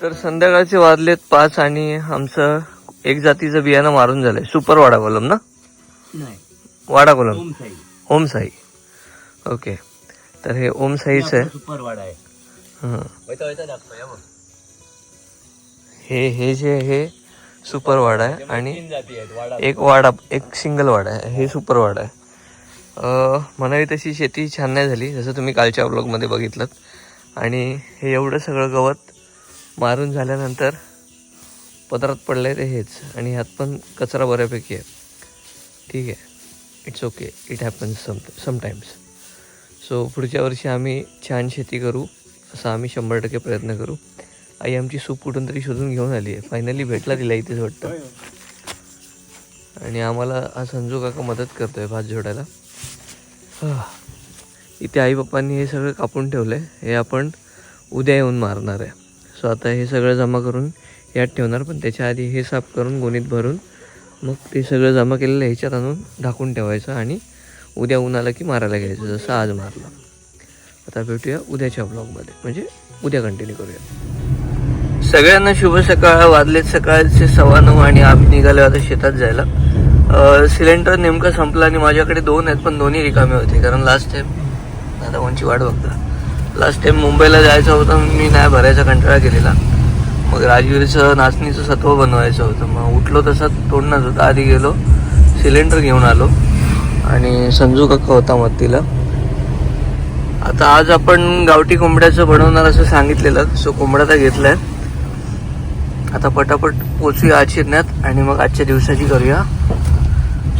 तर संध्याकाळचे वाजलेत पाच आणि आमचं एक जातीचं बियाणं मारून झालंय. सुपर वाडा कोलम ना? नाही. वाडा कोलम ओम साई ओके. तर हे ओम साईच आहे सुपर वाडा आहे. हं. हे हे जे हे सुपर वाडा आहे आणि एक वाडा एक सिंगल वाडा आहे. हे सुपर वाडा आहे. म्हणावी तशी शेती छान नाही झाली जसं तुम्ही कालच्या ब्लॉगमध्ये बघितलं आणि हे एवढं सगळं गवत मारून झाल्यानंतर पदरात पडलं ते हेच. आणि ह्यात पण कचरा बऱ्यापैकी आहे. ठीक आहे. It's okay it happens some sometimes so पुढच्या वर्षी आम्ही छान शेती करू. असा आम्ही शंभर टक्के प्रयत्न करू. आई आमची सूप कुठून तरी शोधून घेऊन आली आहे. फायनली भेटला तिला इथेच वाटतं. आणि आम्हाला हा संजू काका मदत करतोय भात जोडायला हा. इथे आई पप्पांनी हे सगळं कापून ठेवलं आहे हे आपण उद्या येऊन मारणार आहे. सो आता हे सगळं जमा करून यात ठेवणार पण त्याच्या आधी हे साफ करून गोणीत भरून मग ते सगळं जमा केलेलं ह्याच्यात आणून ढाकून ठेवायचं आणि उद्या ऊन आलं की मारायला घ्यायचं जसं आज मारलं. आता भेटूया उद्याच्या ब्लॉगमध्ये म्हणजे उद्या कंटिन्यू करूया. सगळ्यांना शुभ सकाळ वाजलेत सकाळचे सव्वा नऊ आणि आम्ही निघालो आता शेतात जायला. सिलेंडर नेमकं संपला आणि माझ्याकडे दोन आहेत पण दोन्ही रिकामे होते कारण लास्ट टाइम दादा कोणची वाट बघता. लास्ट टाइम मुंबईला जायचं होतं मी नाही भरायचा कंटाळा केलेला. मग राजवीरचं नाचणीचं सत्व बनवायचं होतं. मग उठलो तसं तोडणंच होतं आधी गेलो सिलेंडर घेऊन आलो. आणि संजू काका होता मत्तीला. आता आज आपण गावठी कोंबड्याचं बनवणार असं सांगितलेलं सो कोंबडा तर घेतलाय. आता पटापट पोचूया आचिरण्यात आणि मग आजच्या दिवसाची करूया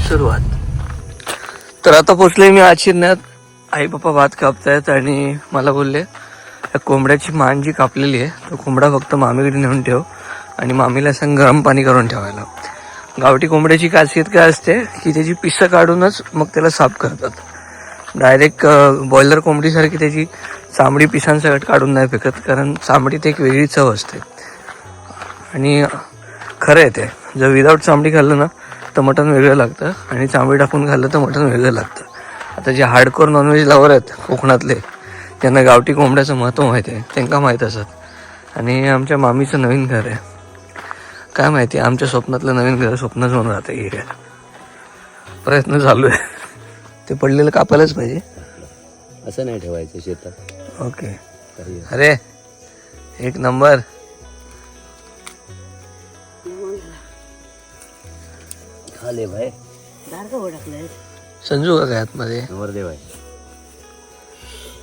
सुरुवात. तर आता पोचले मी आचिरण्यात. आई पप्पा भात कापतायत आणि मला बोलले "या कोंबड्याची मान जी कापलेली आहे तो कोंबडा फक्त मामीकडे नेऊन ठेव आणि मामीला सांग गरम पाणी करून ठेवायला गावठी कोंबड्याची खासियत काय असते की त्याची पिसं काढूनच मग त्याला साफ करतात. डायरेक्ट बॉयलर कोंबडीसारखी त्याची चामडी पिसांसकट काढून नाही फेकत कारण चांबडीत एक वेगळी चव असते. आणि खरं आहे ते. जर विदाऊट चामडी खाल्लं ना तर मटण वेगळं लागतं आणि चामडी टाकून खाल्लं तर मटण वेगळं लागतं. आता जे हार्डकोर नॉनव्हेज लवर आहेत कोकणातले त्यांना गावठी कोंबड्याचं महत्त्व माहिती आहे त्यांना माहीत असत. आणि आमच्या मामीचं नवीन घर आहे. काय माहिती आमच्या स्वप्नातलं नवीन घर स्वप्नच होऊन राहतं एरियाला प्रयत्न चालू आहे. ते पडलेलं कापायलाच पाहिजे. असं नाही ठेवायचं शेतात. ओके. अरे एक नंबर. खाले भाई. संजू का काय आतमध्ये? आहे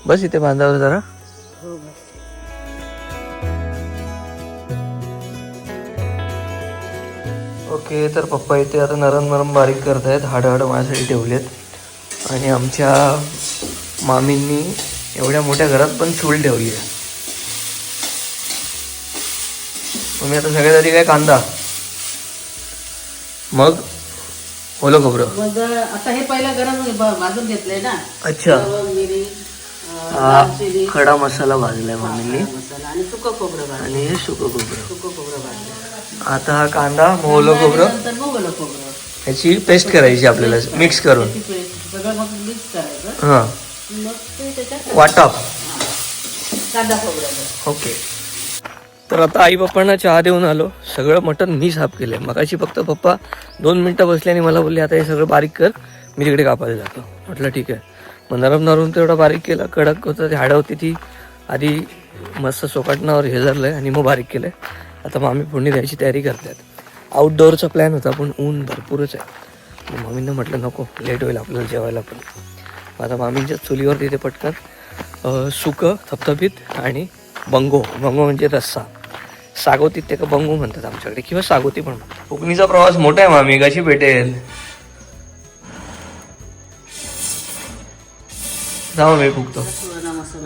बस इथे बांधावर जरा. ओके तर पप्पा इथे आता नरम नरम बारीक करतायत हाड हाड माझ्यासाठी ठेवलेत. आणि आमच्या मामींनी एवढ्या मोठ्या घरात पण चूल ठेवली आहे. तुम्ही आता सगळ्यात आधी काय कांदा? मग? ओलं खोबरं. मग आता हे पहिला गरम भाजून घेतलंय ना. अच्छा. लवंग, मिरी अं, हा दालचिनी, खडा मसाला भाजलाय मम्मींनी. मसाला आणि सुकं खोबरं भाजलं आणि हे सुकं खोबरं. सुकं खोबरं भाजलं आता हा कांदा मोहलं खोबरं. नंतर मोगलं खोबरं. ह्याची पेस्ट करायची आपल्याला मिक्स करून. त्याची पेस्ट सगळं मग मिक्स करायचं. हां. मग ते त्याच्यात वाटप. कांदा खोबरं ओके तर आता आई पप्पांना चहा देऊन आलो. सगळं मटण मी साफ केलंय. मगाशी फक्त पप्पा दोन मिनटं बसले आणि मला बोलले आता हे सगळं बारीक कर मी तिकडे कापायला जातो. म्हटलं ठीक आहे. मग नरम नरम तेवढा बारीक केला. कडक होतं ते हाडं होती ती. आधी मस्त सोकाटणावर हे आहे आणि मग बारीक केलं आता मामी आम्ही द्यायची तयारी करतात. आउटडोअरचा प्लॅन होता पण ऊन भरपूरच आहे. मग मामींना म्हटलं नको लेट होईल आपल्याला जेवायला पण. आता मामींच्या चुलीवर तिथे पटकन सुकं थपथपीत आणि बंगो. बंगो म्हणजे रस्सा. सागोतीत ते का बंगो म्हणतात आमच्याकडे किंवा सागोती पण म्हणतात. कोकणीचा प्रवास मोठा आहे मामी. कशी भेटेल. जाऊ मी फुकतो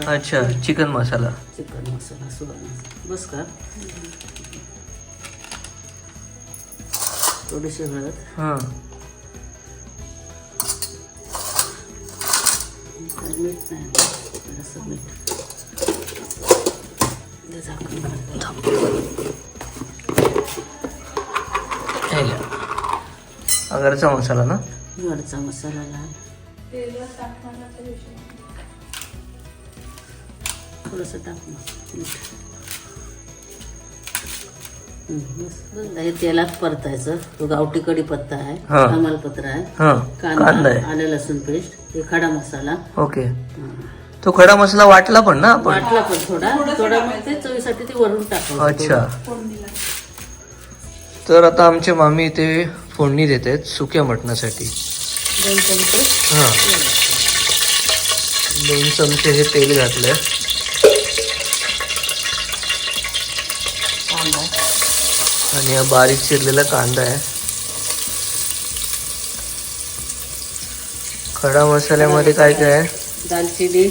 अच्छा चिकन मसाला. चिकन मसाला बस का? थोडीशी हळद. हां. आणि मीठ नाही. जरासं मीठ. ते झाकण घाल. अगरचा मसाला ना वरचा मसाला थोडंसं टाक मग. मीठ हं, बस. हे तेलात परतायचं. तो गावठी कढीपत्ता आहे. हा. तमालपत्र आहे. हां. कांदा आहे. आलं लसूण पेस्ट. हे खडा मसाला. ओके. तो खडा मसाला वाटला पण ना आपण? वाटला पण थोडा. थोडा मग ते चवीसाठी ते वरून टाकायचं अच्छा. तर आता आमचे मामी इथे फोडणी देत आहेत सुक्या मटणासाठी. दोन चमचे. हां. दोन चमचे हे तेल घातलंय. कांदा आणि हा बारीक चिरलेला कांदा आहे. खडा मसाल्यामध्ये काय काय आहे? दालचिनी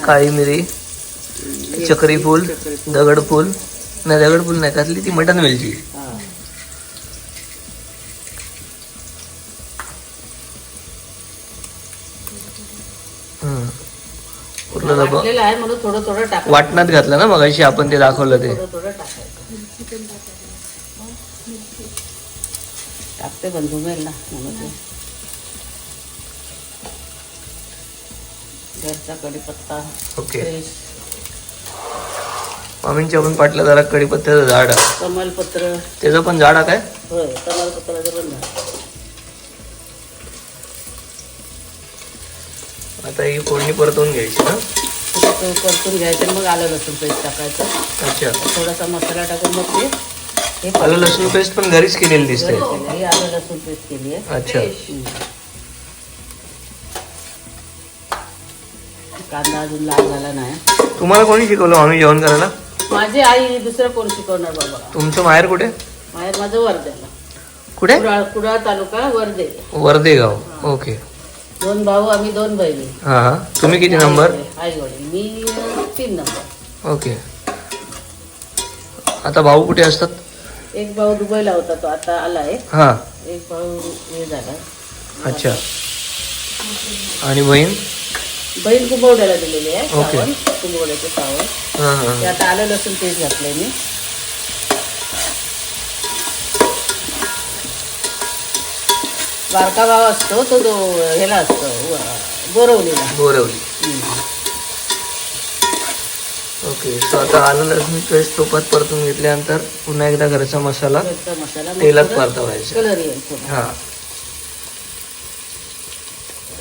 काळी मिरी चक्री फूल दगडफूल नाही दगडफूल नाही घातली ती मटण वेलची वाटणात घातलं ना मगाशी आपण ते दाखवलं ते. टाकते पण धुमेल ना म्हणून ते. घरचा कढीपत्ता ओके. फ्रेश. मामींच्या पण जरा कडीपत्त्याचं झाड आहे. कमलपत्र त्याचं पण झाड आहे काय? होय कमलपत्राचं पण झाड. आता ही फोडणी परतवून घ्यायची ना ते परतून घ्यायचं आणि मग आलं लसूण पेस्ट टाकायचं. अच्छा. थोडासा मसाला टाकून मग ते हे आलं लसूण पेस्ट पण घरीच केलेली दिसते. ही आलं लसूण पेस्ट केली आहे. अच्छा. हम्म. कांदा अजून लाल झाला नाही. तुम्हाला कोणी शिकवलं? आम्ही जेवण करायला? माझी आई दुसरं कोण शिकवणार बाबा? तुमचं माहेर कुठे? माहेर माझं वर्ध्याला कुठे? कुडाळ कुडाळ तालुका वर्धे. वर्धेगाव. ओके. दोन भाऊ आम्ही दोन बहिणी. हा हा. तुम्ही किती नंबर? आई वडील. मी तीन नंबर. ओके. आता भाऊ कुठे असतात? एक भाऊ दुबईला होता तो आता आलाय हा. एक भाऊ हे झाला. अच्छा. आणि बहीण? बहीण कुंभवड्याला दिलेली आहे. सावण कुंभवड्याचे सावण हा हा ते आता आलं लसूण पेस्ट घातलंय मी. बारका भाव असतो तो जो ह्याला असतो व- बोरवलीला बोरवली हम्म. ओके सो आता आलं लसूण पेस्ट तुपात परतून घेतल्यानंतर पुन्हा एकदा घरचा मसाला घरचा मसाला मग तेलात थोडं परतवायचा. कलर येईल थोडा हा.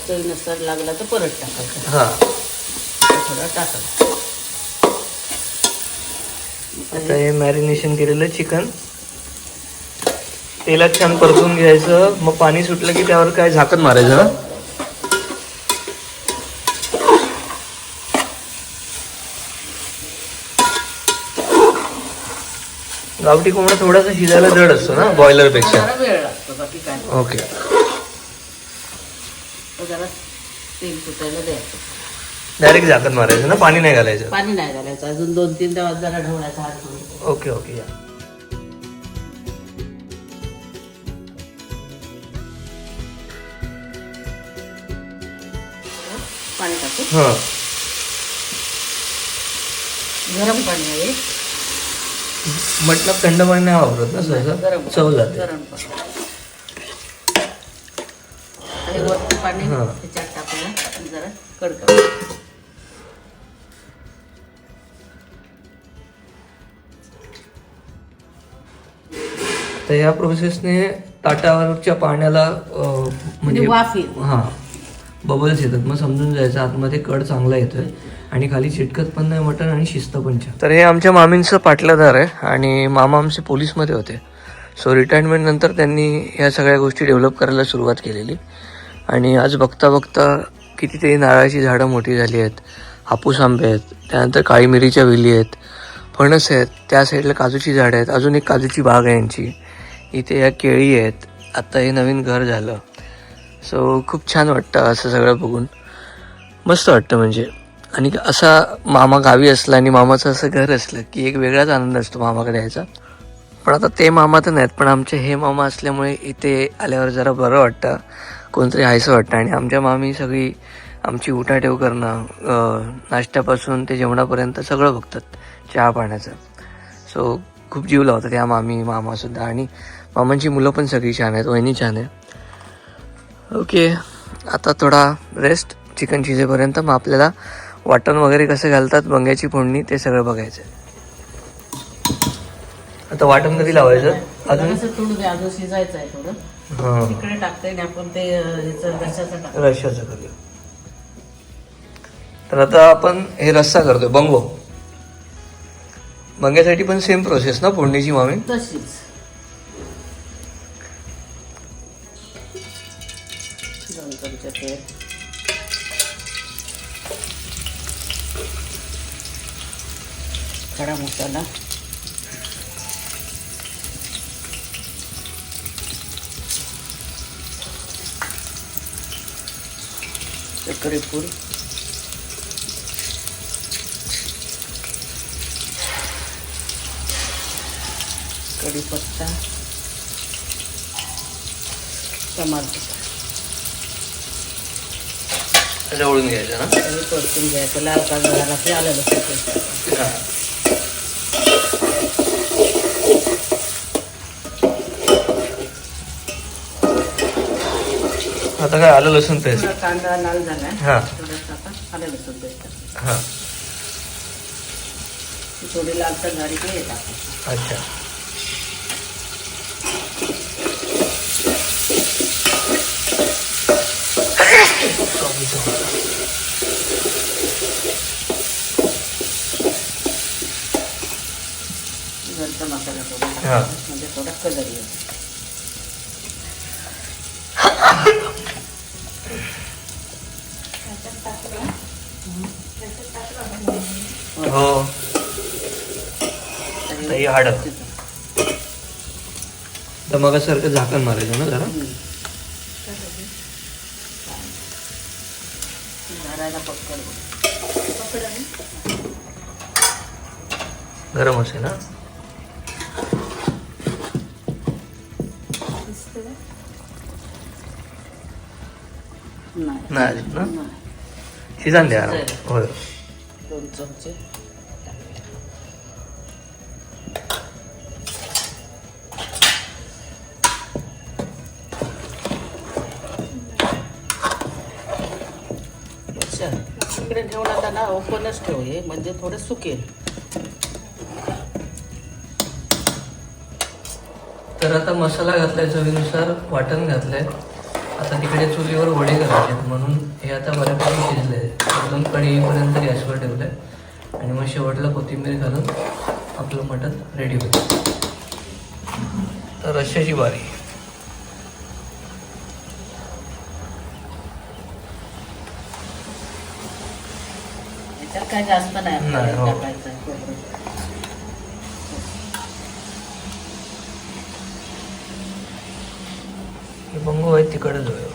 चवीनुसार लागला तर परत टाकायचा. हा. थोडा टाकायचा. आता हे मॅरिनेशन केलेलं चिकन तेलात छान परतून घ्यायचं. मग पाणी सुटलं की त्यावर काय झाकण मारायचं गावठी कोंबडा थोडासा शिजायला जड असतो ना बॉयलरपेक्षा? जरा वेळ लागतो बाकी काय. नाही. ओके तो जरा तेल सुटायला द्यायचं. डायरेक्ट झाकण मारायचं ना? पाणी नाही घालायचं? पाणी नाही घालायचं. अजून दोन तीन दिवस जरा ढवळायचा हात धुवून. ओके ओके या पाणी टाकू? हां. गरम पाणी आहे. म्हटलं थंड पाणी नाही वापरत ना सहसा? गरम चव जाते. गरम पाणी. आणि वरती पाणी हा. त्याच्यात टाकूया आणि जरा कडका तर या प्रोसेसने ताटावरच्या पाण्याला म्हणजे म्हणजे वाफ हा बबल्स येतात. मग समजून जायचं आतमध्ये कड चांगला येतोय आणि खाली चिटकत पण नाही मटण आणि शिस्त पण छान. तर हे आमच्या मामींचं पाटलादार आहे आणि मामा आमचे पोलीसमध्ये होते. सो रिटायरमेंट नंतर त्यांनी ह्या सगळ्या गोष्टी डेव्हलप करायला सुरुवात केलेली. आणि आज बघता बघता कितीतरी नारळाची झाडं मोठी झाली आहेत हापूस आंबे आहेत त्यानंतर काळी मिरीच्या वेली आहेत फणस आहेत त्या साईडला काजूची झाडं आहेत अजून एक काजूची बाग आहे यांची. इथे या केळी आहेत आत्ता हे नवीन घर झालं. सो खूप छान वाटतं असं सगळं बघून. मस्त वाटतं म्हणजे. आणि असा मामा गावी असला आणि मामाचं असं घर असलं की एक वेगळाच आनंद असतो मामाकडे यायचा. पण आता ते मामा तर नाहीत पण आमचे हे मामा असल्यामुळे इथे आल्यावर जरा बरं वाटतं. कोणतरी हायसं वाटतं. आणि आमच्या मामी सगळी आमची उठाठेव करणं नाश्त्यापासून ते जेवणापर्यंत सगळं बघतात चहा पाण्याचं. सो खूप जीव लावतात या मामी मामासुद्धा आणि मामांची मुलं पण सगळी छान आहेत वहिनी छान आहे ओके आता थोडा रेस्ट चिकन शिजेपर्यंत मग आपल्याला वाटण वगैरे कसं घालतात बंग्याची फोडणी ते सगळं बघायचं आहे आता वाटण कधी लावायचं? अजून? शिजायचं आहे थोडं. तिकडे टाकते आणि आपण ते टाकतो रश्याचं करूया. तर आता आपण हे रस्सा करतोय बंगो. बंग्यासाठी पण सेम प्रोसेस ना फोडणीची मामी? तशीच. खडा मसाला. चक्रीपूर कढीपत्ता. टमाटर. घ्यायचं ना? परतून घ्यायचं. लाल कांदा झाला की आलं लसूण. पेस्ट आता काय आलं लसूण पेस्ट कांदा लाल झाला हा. आलं लसूण पेस्ट हा. थोडी झाली की हे टाकायचं अच्छा. घरचा मसाला थोडा हा. म्हणजे थोडा कलर येईल हो ताई हाड. तर मग सारखं झाकण मारायचं ना जरा? गरम असेल ना नाही. ना. शिजन द्या आराम. होय. दोन चमचे. ओपनच ठेव हे म्हणजे थोडं सुकेल. तर आता मसाला घातलाय चवीनुसार वाटण घातलंय. आता तिकडे चुलीवर वडे करायचे आहेत म्हणून हे आता बऱ्यापैकी शिजले एकदम कढी येईपर्यंत गॅसवर ठेवलंय. आणि मग शेवटला कोथिंबीर घालून आपलं मटण रेडी होईल. तर रश्याची बारी. काय जास्त नाही नाही, हो. टाकायचं खोबरं. हे बंगो आहे तिकडच होय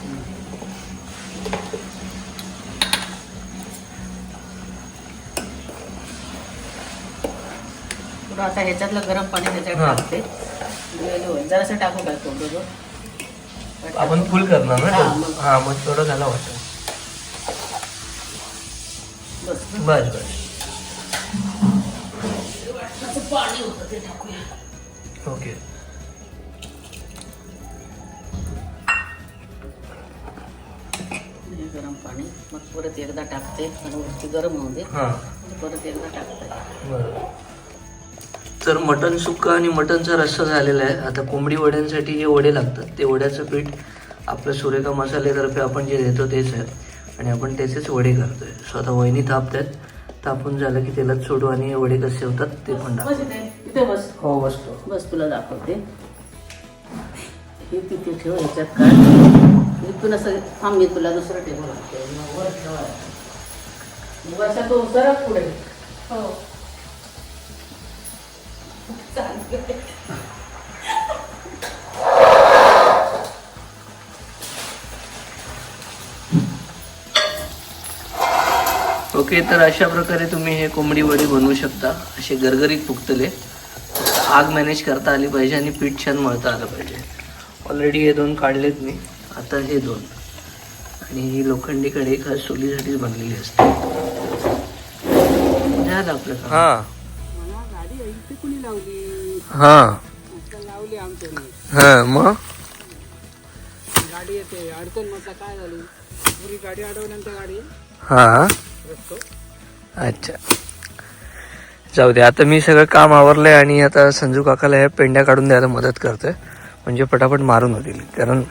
थोडं आता ह्याच्यातलं गरम पाणी त्याच्यात हा. टाकते होईल जरासं टाकू काय थोडं आपण फुल करणार ना हा, ते? हा मग थोडं झालं वाटतं बस बस बस असं पाणी होतं ते टाकूया ओके गरम पाणी मग परत एकदा टाकते आणि वरती गरम होऊ दे. परत एकदा टाकते. तर मटन सुक्का आणि मटनचा रस्सा झालेला आहे. आता कोंबडी वड्यांसाठी जे वडे लागतात ते वड्याचं पीठ आपलं सुरेखा मसालेतर्फे आपण जे देतो तेच आहे. आणि आपण त्याचेच वडे करतोय. स्वतः वहिनी थापतात तापून झालं की तेलात सोडू आणि वडे कसे होतात ते पण बस दाखव. बस. हो बसतो. बस तुला दाखवते. हे तिथे ठेव ह्याच्यात काढ. इथून असं थांब मी तुला दुसरं टेबल वर ठेवा. वर्षा तो सरक पुढे. हो. चालेल. ओके तर अशा प्रकारे तुम्ही हे कोंबडी वडे बनवू शकता. असे गरगरीत फुगतले. आग मॅनेज करता आली पाहिजे आणि पीठ छान मळता आलं पाहिजे. ऑलरेडी हे दोन काढलेत मी. आता हे दोन. आणि ही लोखंडी कढई खास चुलीसाठीच बनलेली असते. झालं आपलं. हा. गाडी इथे कुणी लावली? हा. हा मग? गाडी येते. अडचण म्हटलं काय झाली? पुरी गाडी अडवल्यानंतर गाडी? हा. अच्छा. जाऊ दे आता मी सगळं काम आवरलंय आणि आता संजू काकाला ह्या पेंड्या काढून द्यायला मदत करतोय. म्हणजे पटापट मारून होतील. कारण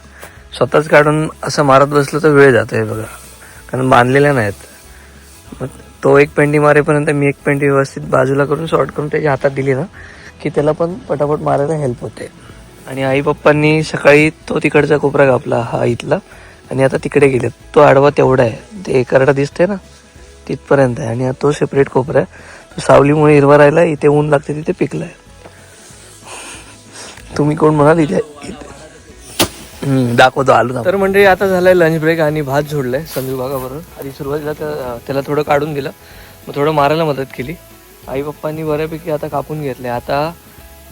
स्वतःच काढून असं मारत बसलं तर वेळ जातो आहे बघा. कारण बांधलेल्या नाहीत. मग तो एक पेंडी मारेपर्यंत मी एक पेंडी व्यवस्थित बाजूला करून शॉर्ट करून त्याच्या हातात दिली ना की त्याला पण पटापट मारायला हेल्प होते. आणि आई पप्पांनी सकाळी तो तिकडचा कोपरा कापला हा इथला. आणि आता तिकडे गेले तो आडवा तेवढा आहे. ते करडा दिसते ना. तिथपर्यंत आहे. आणि तो सेपरेट कोपरा आहे. तो सावलीमुळे हिरवा राहिला इथे ऊन लागते तिथे पिकलाय. तुम्ही कोण म्हणाल इथे? दाखवतो आलो तर म्हणजे आता झालाय लंच ब्रेक आणि भात झोडलाय संजू काका आधी सुरुवातीला तर त्याला थोडं काढून दिलं. मग थोडं मारायला मदत केली. आई पप्पांनी बऱ्यापैकी आता कापून घेतले आता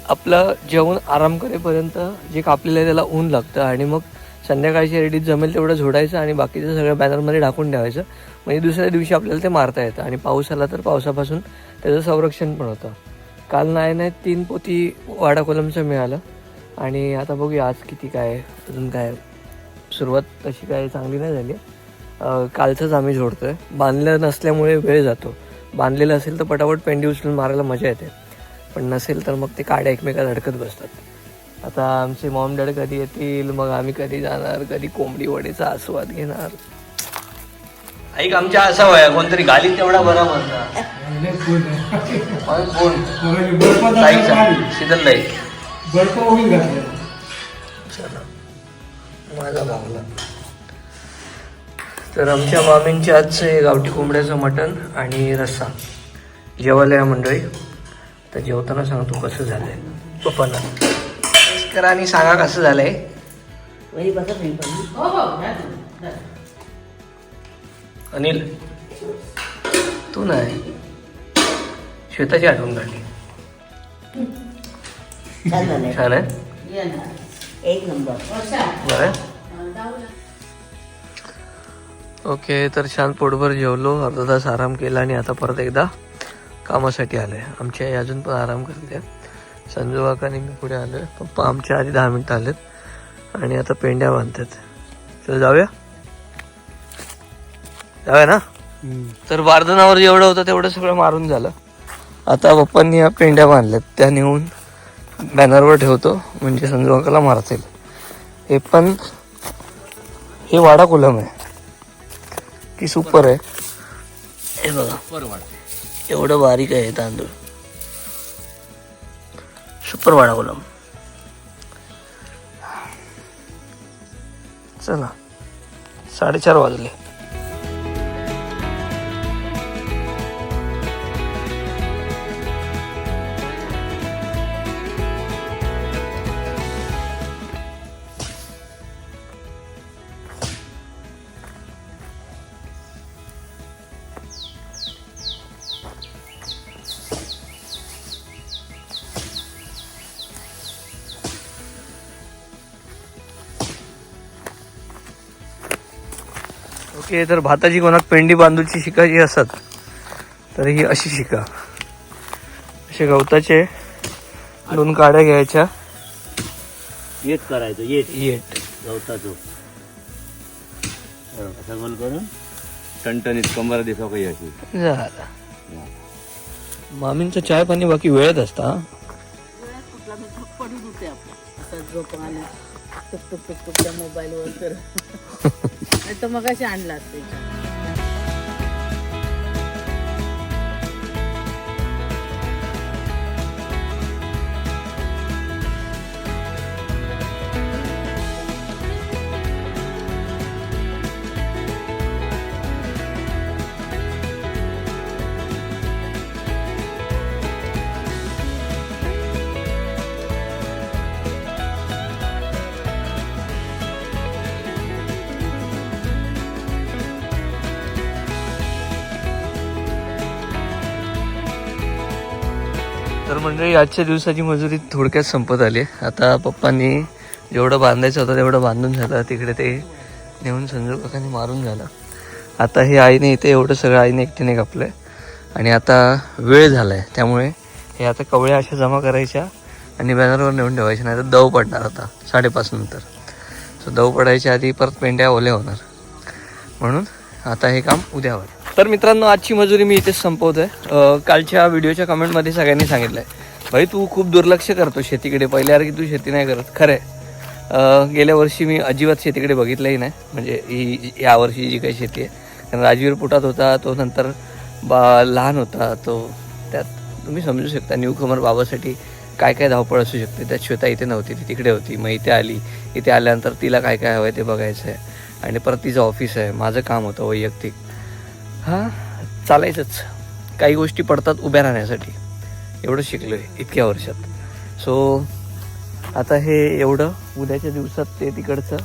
आपलं जेवण आराम करेपर्यंत जे कापलेलं आहे त्याला ऊन लागतं. आणि मग संध्याकाळची रेडीत जमेल तेवढं झोडायचं आणि बाकीचं सगळं बॅनरमध्ये ढाकून ठेवायचं. म्हणजे दुसऱ्या दिवशी आपल्याला ते मारता येतं. आणि पाऊस आला तर पावसापासून त्याचं संरक्षण पण होतं. काल नाही नाही तीन पोती वाडा कोलमचं मिळालं. आणि आता बघूया आज किती काय अजून काय सुरुवात तशी काय चांगली नाही झाली. कालचंच आम्ही झोडतोय. बांधलं नसल्यामुळे वेळ जातो. बांधलेलं असेल तर पटापट पेंडी उचलून मारायला मजा येते. पण नसेल तर मग ते काड्या एकमेकात अडकत बसतात. आता आमचे मॉम डॅड कधी येतील? मग आम्ही कधी जाणार? कधी कोंबडी वडीचा आस्वाद घेणार? ऐक आमच्या असा वया कोणतरी गालीत तेवढा बरा म्हणता. कोण शीतल ताई. चला. माझा भागला तर आमच्या मामींचे आजचे गावठी कोंबड्याचं मटण आणि रस्सा. जेवायला या मंडळी. तर जेवताना सांगतो कसं झालंय. पप्पांना. करा आणि सांगा कसं झालंय? हो हो. अनिल तू नाही. श्वेताची आठवण काढली. छान आहे. एक नंबर. बरं. जाऊया. ओके तर छान पोटभर जेवलो अर्धा तास आराम केला आणि आता परत एकदा कामासाठी आलोय. आमची आई अजून पण आराम करते. संजू काकाने मी पुढे आलोय पप्पा आमच्या आधी दहा मिनिटं आलेत. आणि आता पेंड्या बांधतात. चल जाऊया. जाऊया ना? तर बारदनावर जेवढं होतं तेवढं सगळं मारून झालं. आता पप्पांनी या पेंड्या बांधल्यात. त्या नेऊन बॅनरवर ठेवतो. म्हणजे संजू काकाला मारतील. हे पण हे वाडा कोलम आहे. की सुपर आहे. हे बघा. एवढं बारीक आहे तांदूळ. सुपर वाडा कोलम चला. साडेचार वाजले. ओके तर भाताची कोणाक पेंडी बांधूची शिकायची असत तर ही अशी शिका. असे गवताचे दोन काड्या घ्यायच्या. येत करायचं येत. येट गवताचं. असं गोल करून टणटणीत कंबर दिसा काही अशी. झाला. मामींचं चाय पाणी बाकी वेळेत असता हा? पडून होते आपण आता झोप आली. टुक टुक टुक टुक त्या मोबाईलवर तर. तर मग अशी आणला असते मंडळी आजच्या दिवसाची मजुरी थोडक्यात संपत आली. आता पप्पांनी जेवढं बांधायचं होतं तेवढं बांधून झालं. तिकडे ते नेऊन संजू काकांनी मारून झालं. आता हे आईने इथे एवढं सगळं आईने एकटीने कापलं आहे आणि आता वेळ झाला आहे त्यामुळे हे आता कवळ्या अशा जमा करायच्या आणि बॅनरवर नेऊन ठेवायच्या. नाही तर दव पडणार आता साडेपाच नंतर. सो दव पडायच्या आधी परत पेंड्या ओल्या होणार. म्हणून आता हे काम उद्या तर मित्रांनो आजची मजुरी मी इथेच संपवतोय. कालच्या व्हिडिओच्या कमेंटमध्ये सगळ्यांनी सांगितलंय भाई तू खूप दुर्लक्ष करतो शेतीकडे. पहिल्यासारखी तू शेती नाही करत. खरं आहे गेल्या वर्षी मी अजिबात शेतीकडे बघितलंही नाही. म्हणजे ही या वर्षी जी काही शेती आहे. कारण राजवीर पुटात होता तो नंतर बा लहान होता तो त्यात तुम्ही समजू शकता न्यू कमर बाबासाठी काय काय धावपळ असू शकते. त्यात श्वेता इथे नव्हती ती तिकडे होती. मग इथे आली. इथे आल्यानंतर तिला काय काय हवं आहे ते बघायचं आहे आणि परत तिचं ऑफिस आहे. माझं काम होतं वैयक्तिक. हां? चालायचंच. काही गोष्टी पडतात उभ्या राहण्यासाठी. एवढं शिकलो आहे इतक्या वर्षात. सो आता हे एवढं उद्याच्या दिवसात ते तिकडचं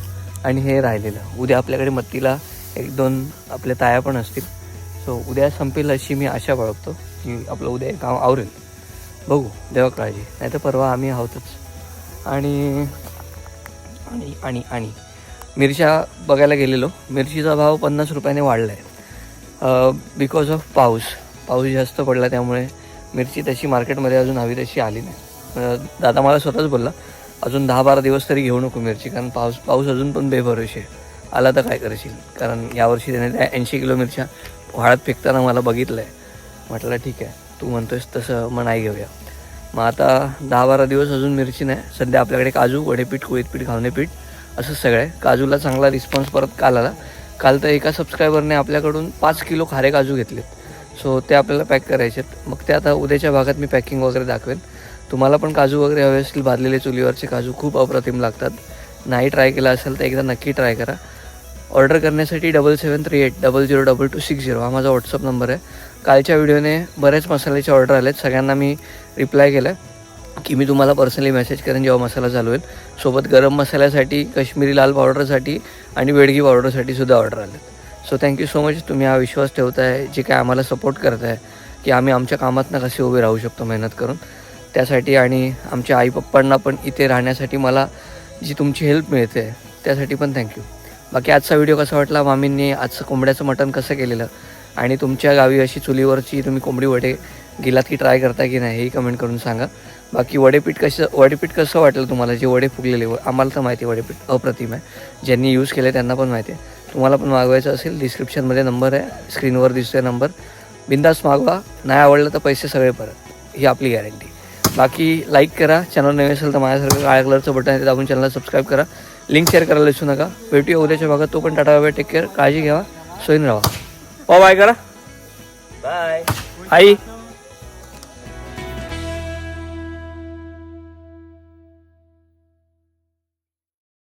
आणि हे राहिलेलं. उद्या आपल्याकडे मत्तीला एक दोन आपल्या ताया पण असतील. सो उद्या संपेल अशी मी आशा बाळगतो की आपलं उद्या एक काम आवरेल. बघू देवा काळजी. नाही तर परवा आम्ही आहोतच. आणि आणि आणि आणि. मिरच्या बघायला गेलेलो. मिरचीचा भाव पन्नास रुपयाने वाढला आहे बिकॉज ऑफ पाऊस. पाऊस जास्त पडला त्यामुळे मिरची तशी मार्केटमध्ये अजून हवी तशी आली नाही. दादा मला स्वतःच बोलला अजून दहा बारा दिवस तरी घेऊ नको मिरची कारण पाऊस पाऊस अजून पण बेभरोशी आहे. आला तर काय करशील? कारण यावर्षी त्याने त्या ऐंशी किलो मिरच्या वाळत फेकताना मला बघितलं आहे म्हटलं ठीक आहे तू म्हणतोस तसं मग नाही घेऊया. मग आता दहा बारा दिवस अजून मिरची नाही. सध्या आपल्याकडे काजू वडेपीठ कुळीतपीठ घावणेपीठ असं सगळं आहे. काजूला चांगला रिस्पॉन्स परत काल आला. काल तर एका सबस्क्रायबरने आपल्याकडून पाच किलो खारे काजू घेतलेत. सो ते आपल्याला पॅक करायचे आहेत. मग ते आता उद्याच्या भागात मी पॅकिंग वगैरे दाखवेन. तुम्हाला पण काजू वगैरे हवे असतील भाजलेले चुलीवरचे काजू खूप अप्रतिम लागतात. नाही ट्राय केला असेल तर एकदा नक्की ट्राय करा. ऑर्डर करण्यासाठी double seven three eight double zero double two six zero हा माझा व्हॉट्सअप नंबर आहे. कालच्या व्हिडिओने बऱ्याच मसाल्याचे ऑर्डर आलेत. सगळ्यांना मी रिप्लाय केला की मी तुम्हाला पर्सनली मेसेज करेन जेव्हा मसाला चालू होईल. सोबत गरम मसाल्यासाठी कश्मीरी लाल पावडरसाठी आणि वेडगी पावडरसाठी सुद्धा ऑर्डर आले सो थँक्यू सो मच तुम्ही हा विश्वास ठेवताय जे काय आम्हाला सपोर्ट करताय की आम्ही आमच्या कामातनं कसे उभे राहू शकतो मेहनत करून. त्यासाठी आणि आमच्या आई पप्पांना पण इथे राहण्यासाठी मला जी तुमची हेल्प मिळते त्यासाठी पण थँक्यू बाकी आजचा व्हिडिओ कसा वाटला? मामींनी आजचं कोंबड्याचं मटण कसं केलेलं? आणि तुमच्या गावी अशी चुलीवरची तुम्ही कोंबडी वडे गेलात की ट्राय करता की नाही हेही कमेंट करून सांगा. बाकी वडेपीठ कसं वडेपीठ कसं वाटलं तुम्हाला? जे वडे फुगलेले आम्हाला तर माहिती आहे वडेपीठ अप्रतिम आहे. ज्यांनी यूज केले त्यांना पण माहिती आहे. तुम्हाला पण मागवायचं असेल डिस्क्रिप्शनमध्ये नंबर आहे स्क्रीनवर दिसतोय नंबर बिंदास मागवा. नाही आवडलं तर पैसे सगळे परत. ही आपली गॅरंटी बाकी लाईक करा. चॅनल नवीन असेल तर माझ्यासारखं काळ्या कलरचं बटन आहे ते दाबून चॅनलला सबस्क्राईब करा. लिंक शेअर करायला विसरू नका. भेटूया उद्याच्या भागात. तो पण टाटा बाय टेक केअर काळजी घ्यावा. सोयीन राहा. ओ बाय करा. बाय आई.